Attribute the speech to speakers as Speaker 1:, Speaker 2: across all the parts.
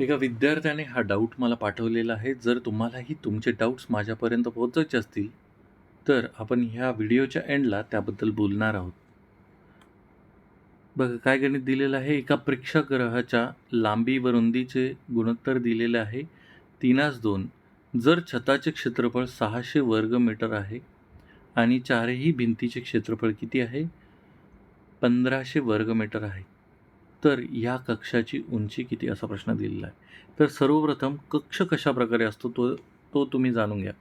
Speaker 1: एका विद्यार्थ्याने हा डाऊट मला पाठवलेला आहे. जर तुम्हालाही तुमचे डाऊट्स माझ्यापर्यंत पोहोचायचे असतील तर आपण ह्या व्हिडिओच्या एंडला त्याबद्दल बोलणार आहोत. बघा काय गणित दिलेलं आहे? एका प्रेक्षाग्रहाच्या लांबी व रुंदीचे गुणोत्तर दिलेले आहे. तीनास दोन. जर छताचे क्षेत्रफळ सहाशे वर्ग मीटर आहे आणि चारही भिंतीचे क्षेत्रफळ किती आहे? पंधराशे वर्ग मीटर आहे. तर ह्या कक्षाची उंची किती असा प्रश्न दिलेला आहे. तर सर्वप्रथम कक्ष कशा प्रकारे असतो तो तो तुम्ही जाणून घ्या.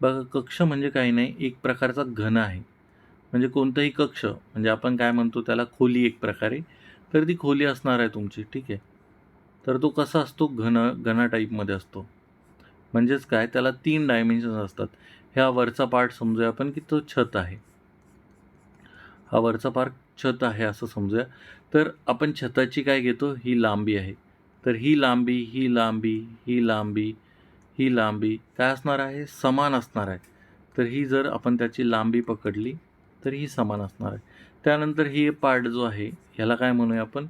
Speaker 1: बघा कक्ष म्हणजे काही नाही एक प्रकारचा घन आहे. म्हणजे कोणताही कक्ष म्हणजे आपण काय म्हणतो त्याला खोली एक प्रकारे. तर ती खोली असणार आहे तुमची ठीक आहे. तर तो कसा असतो? घन घना टाईपमध्ये असतो. म्हणजेच काय? त्याला तीन डायमेन्शन्स असतात. ह्या वरचा पार्ट समजूया आपण की तो छत आहे. हा वरचा पार्ट छत आहे असं समजूया. तर आपण छताची काय घेतो? ही लांबी आहे. तर ही लांबी ही लांबी ही लांबी ही लांबी काय असणार आहे? समान असणार आहे. तर ही जर आपण त्याची लांबी पकडली तर ही समान असणार आहे. त्यानंतर ही पार्ट जो आहे ह्याला काय म्हणूया आपण?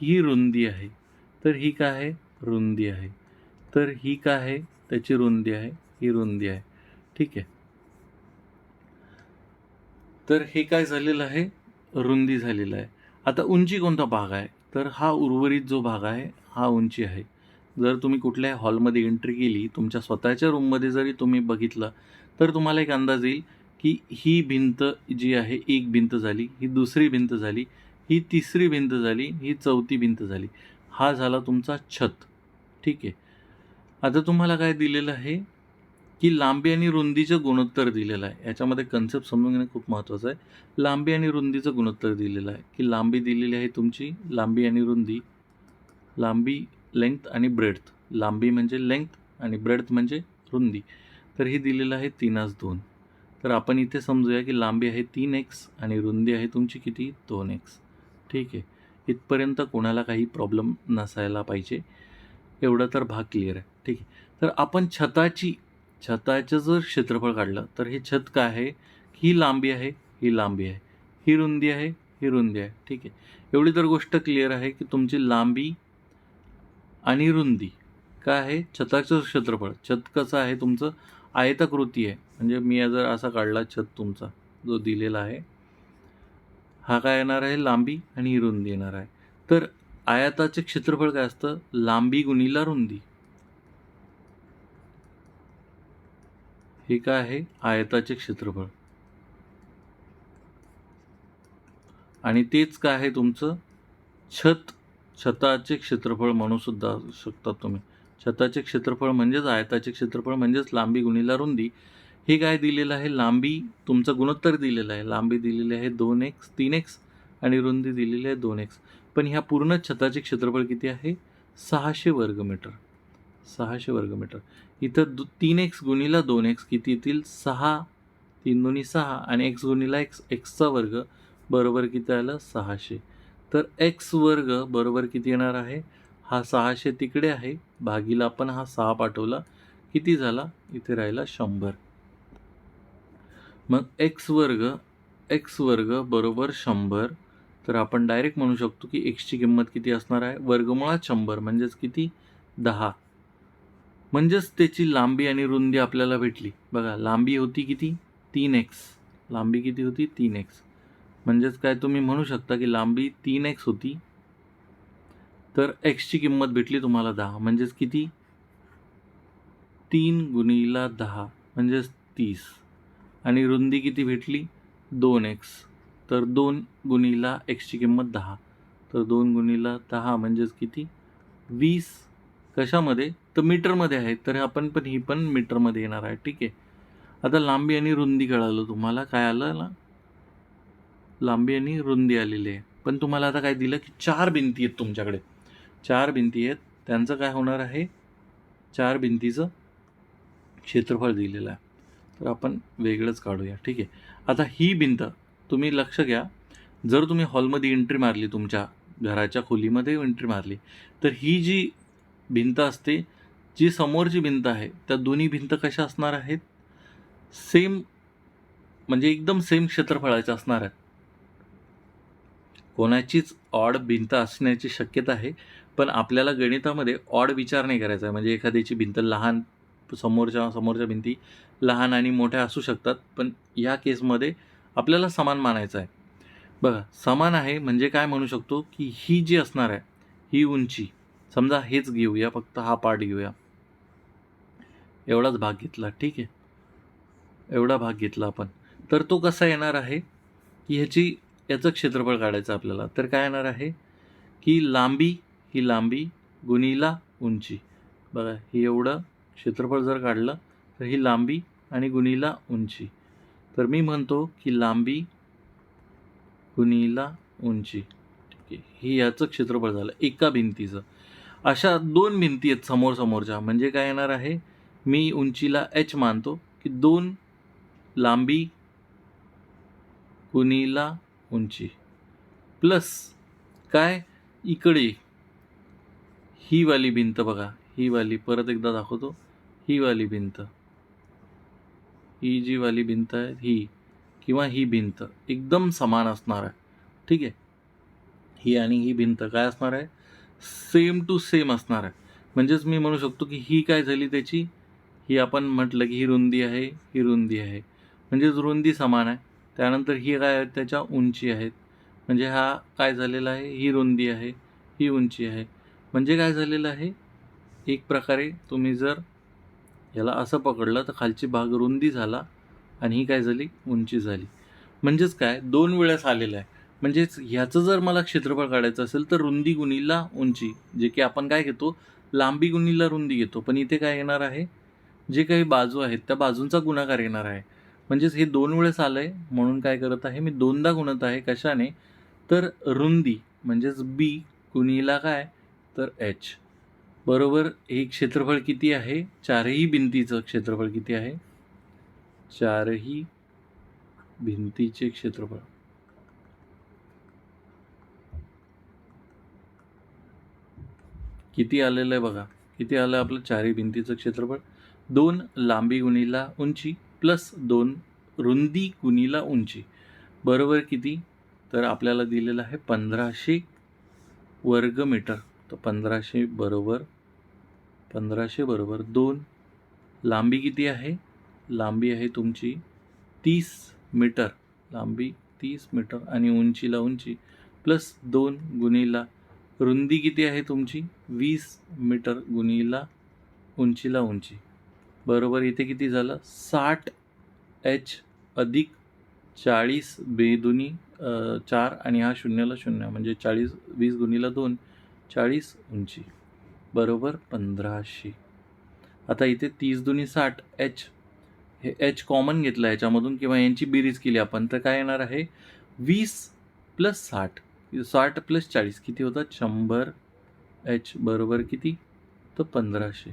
Speaker 1: ही रुंदी आहे. तर ही काय आहे? रुंदी आहे. तर ही काय आहे? त्याची रुंदी आहे. ही रुंदी आहे. ठीक आहे. तर हे काय झालेलं आहे? रुंदी झालेलं आहे. आता उंची कोणता भाग आहे? तर हा उर्वरित जो भाग आहे हा उंची आहे. जर तुम्ही कुठल्याही हॉलमध्ये एंट्री केली तुमच्या स्वतःच्या रूममध्ये जरी तुम्ही बघितलं तर तुम्हाला एक अंदाज येईल की ही भिंत जी आहे एक भिंत झाली ही दुसरी भिंत झाली ही तिसरी भिंत झाली ही चौथी भिंत झाली. हा झाला तुमचा छत. ठीक आहे. आता तुम्हाला काय दिलेलं आहे? की लांबी आणि रुंदीचं गुणोत्तर दिलेलं आहे. याच्यामध्ये कन्सेप्ट समजून घेणं खूप महत्त्वाचं आहे. लांबी आणि रुंदीचं गुणोत्तर दिलेलं आहे. की लांबी दिलेली आहे तुमची लांबी आणि रुंदी. लांबी लेंथ आणि ब्रेड्थ लांबी म्हणजे लेंथ आणि ब्रेड्थ म्हणजे रुंदी. तर हे दिलेलं आहे तीनास दोन. तर आपण इथे समजूया की लांबी आहे तीन एक्स आणि रुंदी आहे तुमची किती? दोन एक्स ठीक आहे. इथपर्यंत कोणाला काही प्रॉब्लेम नसायला पाहिजे. एवढं तर भाग क्लिअर आहे. ठीक आहे. तर आपण छताची छताचं जर क्षेत्रफळ काढलं तर हे छत काय आहे? ही लांबी आहे ही लांबी आहे. ही रुंदी आहे ही रुंदी आहे. ठीक आहे. एवढी तर गोष्ट क्लिअर आहे की तुमची लांबी आणि रुंदी काय आहे? छताचं क्षेत्रफळ. छत कसं आहे तुमचं? आयताकृती आहे. म्हणजे मी जर असा काढला छत तुमचा जो दिलेला आहे हा काय येणार आहे? लांबी आणि ही रुंदी येणार आहे. तर आयताचे क्षेत्रफळ काय असतं? लांबी गुणीला रुंदी. हे काय आहे? आयताचे क्षेत्रफळ. आणि तेच काय आहे तुमचं? छत. छताचे क्षेत्रफळ म्हणू सुद्धा शकता तुम्ही. छताचे क्षेत्रफळ म्हणजेच आयताचे क्षेत्रफळ म्हणजेच लांबी गुणीला रुंदी. हे काय दिलेलं आहे? लांबी तुमचं गुणोत्तर दिलेलं आहे. लांबी दिलेली आहे दोन एक्स तीन एक्स आणि रुंदी दिलेली आहे दोन एक्स. पण ह्या पूर्ण छताचे क्षेत्रफळ किती आहे? सहाशे वर्गमीटर सहाशे वर्गमीटर इथं दु तीन एक्स गुणीला दोन एक्स किती येतील सहा तीन दोन्ही सहा आणि एक्स गुणीला एक्स एक्सचा वर्ग बरोबर किती आलं? सहाशे. तर एक्स वर्ग बरोबर किती येणार आहे? हा सहाशे तिकडे आहे. भागीला आपण हा सहा पाठवला. किती झाला? इथे राहिला शंभर. मग एक्स वर्ग एक्स वर्ग बरोबर शंभर. तर आपण डायरेक्ट म्हणू शकतो की एक्सची किंमत किती असणार आहे? वर्गमुळात शंभर म्हणजेच किती? दहा. म्हणजेच त्याची लांबी आणि रुंदी आपल्याला भेटली. बघा लांबी होती किती? तीन एक्स लांबी किती होती? तीन एक्स म्हणजेच काय तुम्ही म्हणू शकता की लांबी तीन एक्स होती. तर एक्सची किंमत भेटली तुम्हाला दहा. म्हणजेच किती? तीन गुणीला दहा. म्हणजेच तीस. आणि रुंदी किती भेटली? दोन एक्स तर दोन गुणीला एक्सची किंमत दहा. तर दोन गुणीला दहा म्हणजेच किती? वीस. कशामध्ये? तर मीटरमध्ये आहे. तर आपण पण ही पण मीटरमध्ये येणार आहे. ठीक आहे. आता लांबी आणि रुंदी कळालं तुम्हाला. काय आलं ना? लांबी आणि रुंदी आलेली आहे. पण तुम्हाला आता काय दिलं की चार भिंती आहेत तुमच्याकडे. चार भिंती आहेत. त्यांचं काय होणार आहे? चार भिंतीचं क्षेत्रफळ दिलेलं आहे. तर आपण वेगळंच काढूया. ठीक आहे. आता ही भिंत तुम्ही लक्ष घ्या. जर तुम्ही हॉलमध्ये एंट्री मारली तुमच्या घराच्या खोलीमध्ये एंट्री मारली तर ही जी भिंत असते जी समोरची भिंत आहे त्या दोन्ही भिंत कशा असणार आहेत? सेम म्हणजे एकदम सेम क्षेत्रफळाच्या असणार आहेत. कोणाचीच ऑड भिंत असण्याची शक्यता आहे पण आपल्याला गणितामध्ये ऑड विचार नाही करायचा आहे. म्हणजे एखाद्याची भिंत लहान समोरच्या समोरच्या भिंती लहान आणि मोठ्या असू शकतात पण या केसमध्ये आपल्याला समान मानायचं आहे. बघा समान आहे म्हणजे काय म्हणू शकतो की ही जी असणार आहे ही उंची. समजा हेच घेऊया फक्त हा पार्ट घेऊया. एवढाच भाग घेतला ठीक आहे. एवढा भाग घेतला आपण. तर तो कसा येणार आहे? की ह्याची याचं क्षेत्रफळ काढायचं आपल्याला. तर काय येणार आहे? की लांबी ही लांबी गुणीला उंची. बघा हे एवढं क्षेत्रफळ जर काढलं तर ही लांबी आणि गुणीला उंची. तर मी म्हणतो की लांबी गुणीला उंची. ठीक आहे. हे याचं क्षेत्रफळ झालं. एका भिंतीचं. अशा दोन भिंती आहेत समोर समोरच्या म्हणजे काय येणार आहे? मी उंचीला एच मानतो की दोन लांबी कुणीला उंची. प्लस काय? इकडे. ही वाली भिंत बघा. ही वाली परत एकदा दाखवतो. ही वाली भिंत. ही जी वाली भिंत आहे ही किंवा ही भिंत एकदम समान असणार आहे. ठीक आहे? ही आणि ही भिंत काय असणार आहे? सेम टू सेम असणार आहे. म्हणजेच मी म्हणू शकतो की ही काय झाली त्याची? ही आपण म्हटलं की ही रुंदी आहे ही रुंदी आहे. म्हणजेच रुंदी समान आहे. त्यानंतर ही काय त्याच्या उंची आहेत. म्हणजे हा काय झालेला आहे? ही रुंदी आहे ही उंची आहे. म्हणजे काय झालेलं आहे? एक प्रकारे तुम्ही जर याला असं पकडलं तर खालची भाग रुंदी झाला आणि ही काय झाली? उंची झाली. म्हणजेच काय? दोन वेळेस आलेलं आहे. म्हणजेच ह्याचं जर मला क्षेत्रफळ काढायचं असेल तर रुंदी गुणीला उंची जे की आपण काय घेतो? लांबी गुणीला रुंदी घेतो. पण इथे काय येणार आहे? जे काही बाजू आहेत त्या बाजूंचा गुणाकार येणार आहे. म्हणजेच हे दोन वेळेस आलं आहे म्हणून काय करत आहे? मी दोनदा गुणत आहे कशाने? तर रुंदी म्हणजेच बी गुणीला काय? तर एच बरोबर हे क्षेत्रफळ किती आहे? चारही भिंतीचं क्षेत्रफळ किती आहे? चारही भिंतीचे क्षेत्रफळ. किती आलेलं आहे बघा. किती आलं आपलं चारही भिंतीचं क्षेत्रफळ? दोन लांबी गुणीला उंची प्लस दोन रुंदी गुणीला उंची. बरोबर किती? तर आपल्याला दिलेलं आहे पंधराशे वर्ग मीटर. तर पंधराशे बरोबर पंधराशे बरोबर दोन. लांबी किती आहे? लांबी आहे तुमची तीस मीटर. लांबी तीस मीटर आणि उंचीला उंची. प्लस दोन गुणीला रुंदी किती आहे तुमची? वीस मीटर गुणीला उंचीला उंची. बरोबर इथे किती झालं? साठ एच अधिक चाळीस बेदुनी चार आणि हा शून्याला शून्य म्हणजे चाळीस वीस गुणीला दोन चाळीस उंची. बरोबर पंधराशे. आता इथे तीस दुनी साठ एच हे एच कॉमन घेतलं याच्यामधून किंवा यांची बेरीज केली आपण तर काय येणार आहे? वीस प्लस साठ. साठ प्लस चाळीस किती होतात? शंभर एच बरोबर किती? तर पंधराशे.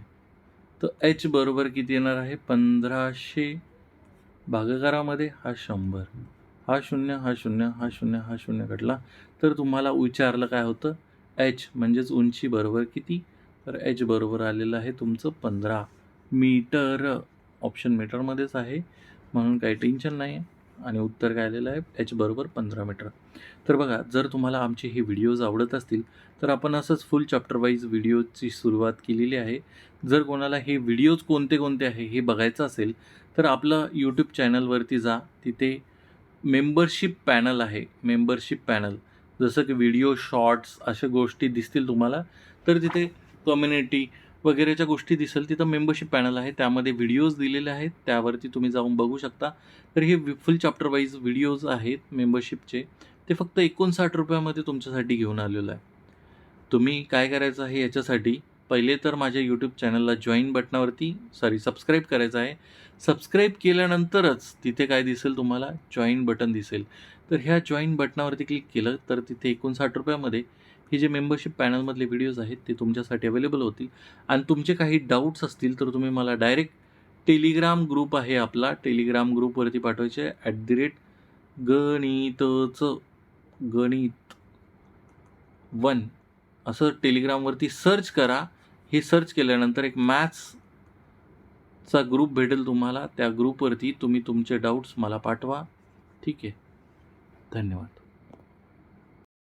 Speaker 1: तर एच बरोबर किती येणार आहे? पंधराशे भागाकारामध्ये हा शंभर. हा शून्य हा शून्य हा शून्य हा शून्य कटला तर तुम्हाला विचारलं काय होतं? एच म्हणजेच उंची बरोबर किती? तर एच बरोबर आलेलं आहे तुमचं पंधरा मीटर. ऑप्शन मीटरमध्येच आहे. म्हणून काही टेन्शन नाही आहे आणि उत्तर काय आलेलं आहे? एच बरोबर पंधरा मीटर तर बघा जर तुम्हाला आमचे हे व्हिडिओज आवडत असतील तर आपण असंच फुल चॅप्टर वाईज व्हिडिओची सुरुवात केलेली आहे. जर कोणाला हे व्हिडिओज कोणते कोणते आहे हे बघायचं असेल तर आपलं यूट्यूब चॅनलवरती जा. तिथे मेंबरशिप पॅनल आहे. मेंबरशिप पॅनल जसं की व्हिडिओ शॉर्ट्स अशा गोष्टी दिसतील तुम्हाला. तर तिथे कम्युनिटी वगैरेच्या गोष्टी दिसेल तिथं मेंबरशिप पॅनल आहे. त्यामध्ये व्हिडिओज दिलेले आहेत. त्यावरती तुम्ही जाऊन बघू शकता. तर हे फुल चॅप्टर वाईज व्हिडिओज आहेत मेंबरशिपचे ते फक्त एकोणसाठ रुपयामध्ये तुमच्यासाठी घेऊन आलेलं आहे. तुम्ही काय करायचं आहे याच्यासाठी पहिले तर माझ्या यूट्यूब चॅनलला जॉईन बटनावरती सॉरी सबस्क्राईब करायचं आहे. सबस्क्राईब केल्यानंतरच तिथे काय दिसेल तुम्हाला? जॉईन बटन दिसेल. तर ह्या जॉईन बटनावरती क्लिक केलं तर तिथे एकोणसाठ रुपयामध्ये हे जे मेंबरशिप पॅनलमधले व्हिडिओज आहेत ते तुमच्यासाठी अवेलेबल होतील. आणि तुमचे काही डाऊट्स असतील तर तुम्ही मला डायरेक्ट टेलिग्राम ग्रुप आहे आपला. टेलिग्राम ग्रुपवरती पाठवायचे ॲट दी रेट गणितचं गणित वन असं टेलिग्रामवरती सर्च करा. हे सर्च केल्यानंतर एक मॅथ्सचा ग्रुप भेटेल तुम्हाला. त्या ग्रुपवरती तुम्ही तुमचे डाऊट्स मला पाठवा. ठीक आहे. धन्यवाद.